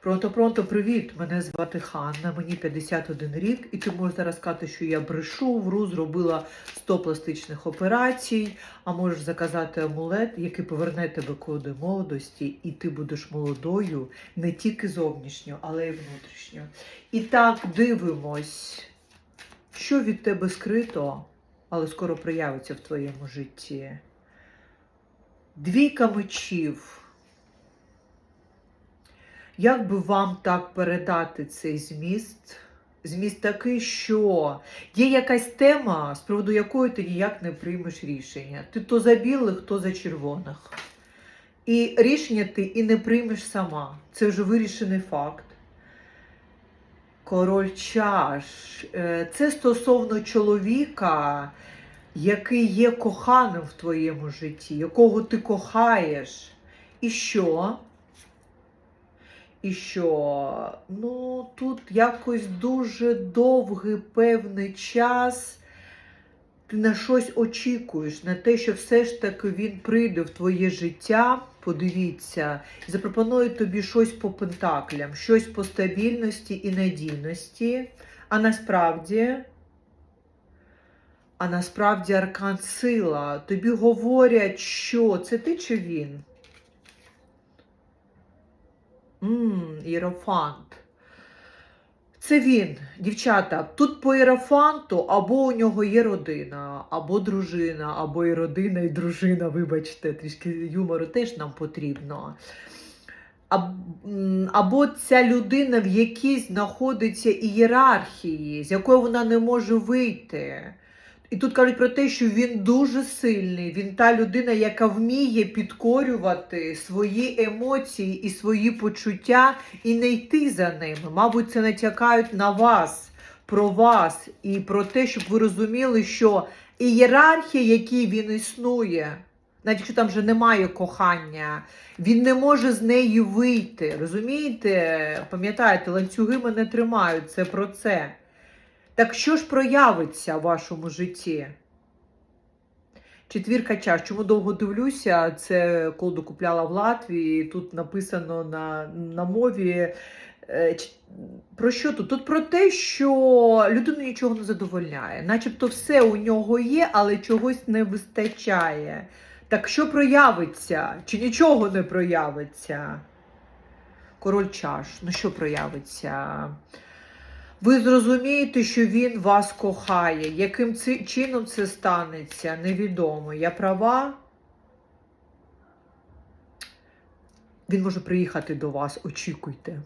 Пронто-пронто, привіт! Мене звати Ханна, мені 51 рік, і ти можеш зараз сказати, що я брешу, вру, зробила 100 пластичних операцій, а можеш заказати амулет, який поверне тебе коди молодості, і ти будеш молодою не тільки зовнішньо, але й внутрішньо. І так, дивимось, що від тебе скрито, але скоро проявиться в твоєму житті. Двійка мечів. Як би вам так передати цей зміст? Зміст такий, що є якась тема, з приводу якої ти ніяк не приймеш рішення. Ти то за білих, то за червоних. І рішення ти і не приймеш сама. Це вже вирішений факт. Король чаш. Е, Це стосовно чоловіка, який є коханим в твоєму житті, якого ти кохаєш. І що? І що? Ну, тут якось дуже довгий певний час ти на щось очікуєш, на те, що все ж таки він прийде в твоє життя, подивіться, і запропонує тобі щось по пентаклям, щось по стабільності і надійності. А насправді, а насправді аркан сила. Тобі говорять, що це ти чи він? Ммм, іерофант. Це він, дівчата. Тут по іерофанту або у нього є родина, або дружина, або і родина, і дружина, вибачте, трішки юмору теж нам потрібно. Аб- Або ця людина в якійсь знаходиться ієрархії, з якої вона не може вийти. І тут кажуть про те, що він дуже сильний. Він та людина, яка вміє підкорювати свої емоції і свої почуття і не йти за ними. Мабуть, це натякають на вас, про вас і про те, щоб ви розуміли, що ієрархія, якій він існує, навіть якщо там вже немає кохання, він не може з неї вийти. Розумієте? Пам'ятаєте, ланцюги мене тримають. Це про це. Так що ж проявиться в вашому житті? Четвірка чаш. Чому довго дивлюся? Це колду купляла в Латвії. Тут написано на, на мові. Е, Про що тут? Тут про те, що людину нічого не задовольняє. Начебто все у нього є, але чогось не вистачає. Так що проявиться? Чи нічого не проявиться? Король чаш. Ну що проявиться? Ви зрозумієте, що він вас кохає. Яким чином це станеться, невідомо. Я права. Він може приїхати до вас, очікуйте.